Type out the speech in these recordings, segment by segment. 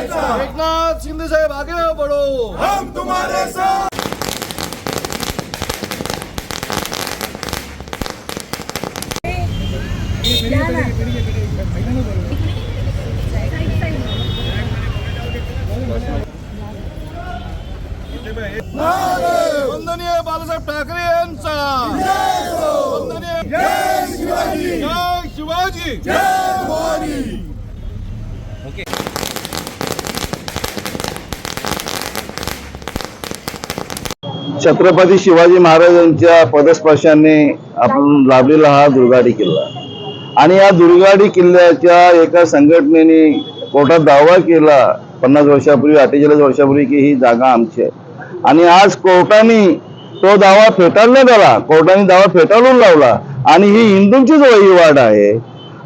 एकनाथ शिंदे साहेब आगे बढ़ो। हम तुम्हारे साथ। वंदनीय बाळासाहेब ठाकरे यांचा। वंदनीय। जय शिवाजी। जय शिवाजी। जय भवानी। छत्रपती शिवाजी महाराजांच्या पदस्पर्शाने आपण लाभलेला हा दुर्गाडी किल्ला. आणि या दुर्गाडी किल्ल्याच्या एका संघटनेने कोर्टात दावा केला पन्नास वर्षापूर्वी अठ्ठेचाळीस वर्षापूर्वी की ही जागा आमची आहे. आणि आज कोर्टाने तो दावा फेटाळण्यात आला कोर्टाने दावा फेटाळून लावला. आणि ही हिंदूंचीच वहिवाट आहे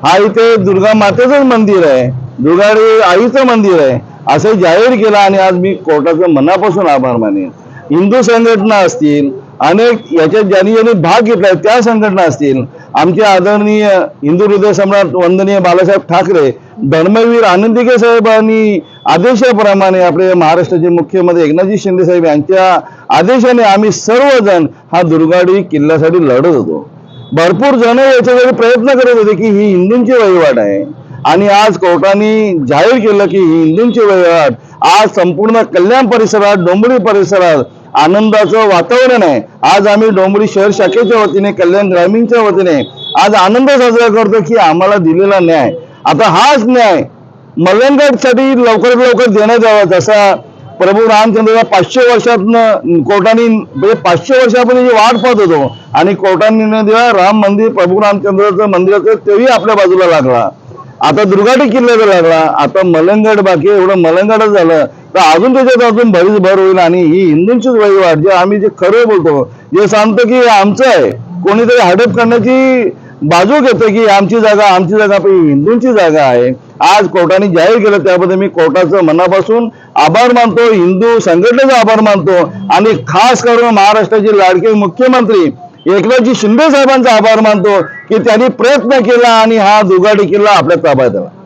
हा इथे दुर्गा मातेचंच मंदिर आहे दुर्गाडी आईचं मंदिर आहे असं जाहीर केलं आणि आज मी कोर्टाचं मनापासून आभार मानेन. हिंदू संघटना असतील अनेक याच्यात ज्यांनी ज्यांनी भाग घेतलाय त्या संघटना असतील. आमचे आदरणीय हिंदू हृदय सम्राट वंदनीय बाळासाहेब ठाकरे धर्मवीर आनंदिके साहेबांनी आदेशाप्रमाणे आपले महाराष्ट्राचे मुख्यमंत्री एकनाथजी शिंदे साहेब यांच्या आदेशाने आम्ही सर्वजण हा दुर्गाडी किल्ल्यासाठी लढत होतो. भरपूर जण याच्यासाठी प्रयत्न करत होते की ही हिंदूंची वहिवाट आहे. आणि आज कोर्टाने जाहीर केलं की ही हिंदूंची वहिवाट. आज संपूर्ण कल्याण परिसरात डोंबरी परिसरात आनंदाचं वातावरण आहे. आज आम्ही डोंबरी शहर शाखेच्या वतीने कल्याण ग्रामीणच्या वतीने आज आनंद साजरा करतो की आम्हाला दिलेला न्याय. आता हाच न्यायसाठी लवकरात लवकर देण्यात यावा. जसा प्रभू रामचंद्रला पाचशे वर्षातनं कोर्टाने म्हणजे पाचशे वर्षापर्यंत जी वाट पाहत होतो. आणि कोर्टाने निर्णय राम मंदिर प्रभू रामचंद्राचं मंदिराचं तेही आपल्या बाजूला लागला. आता दुर्गाटी किल्ल्याचा लागला आता मलंगड बाकी एवढं मलंगडच झालं तर अजून त्याच्यात अजून भरीच भर होईल आणि ही हिंदूंचीच वहिवाट जे आम्ही जे खरं बोलतो जे सांगतो की आमचं आहे कोणीतरी हडप करण्याची बाजू घेतो की आमची जागा आमची जागा पण हिंदूंची जागा आहे. आज कोर्टाने जाहीर केलं त्याबद्दल मी कोर्टाचं मनापासून आभार मानतो हिंदू संघटनेचा आभार मानतो आणि खास करून महाराष्ट्राचे लाडके मुख्यमंत्री एकनाथजी शिंदे साहेबांचा आभार मानतो की त्यांनी प्रयत्न केला आणि हा दुगाडी किल्ला आपल्या ताब्यात आला